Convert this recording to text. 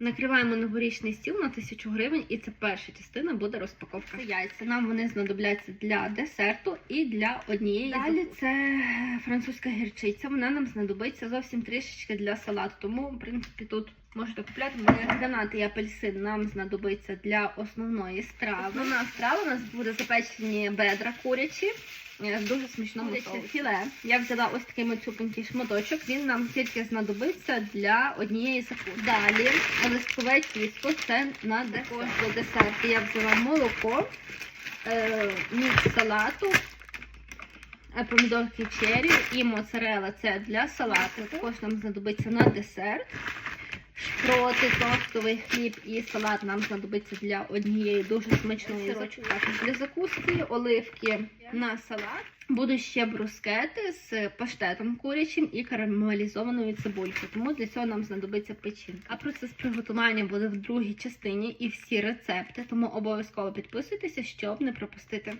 Накриваємо новорічний стіл на 1000 гривень, і це перша частина буде розпаковка. Це яйця. Нам вони знадобляться для десерту і для однієї. Далі це французька гірчиця. Вона нам знадобиться зовсім трішечки для салату. Тому, в принципі, тут можете купляти. Мене гранати і апельсин нам знадобиться для основної страви. Основна страва у нас буде запечені бедра курячі. е, з Дуже смачному соусі. філе. Я взяла ось такий мацюпенький шматочок. Він нам тільки знадобиться для однієї закуски. Далі листкове тісто. Це на також до десерту. Я взяла молоко, е, салату, е, помідорки черрі і моцарела. Це для салату. Також нам знадобиться на десерт. Шпроти, тостовий хліб і салат нам знадобиться для однієї дуже смачної сирочок. Для закуски, оливки на салат. Будуть ще брускети з паштетом курячим і карамелізованою цибулькою. Тому для цього нам знадобиться печінка. А процес приготування буде в другій частині і всі рецепти. Тому обов'язково підписуйтеся, щоб не пропустити.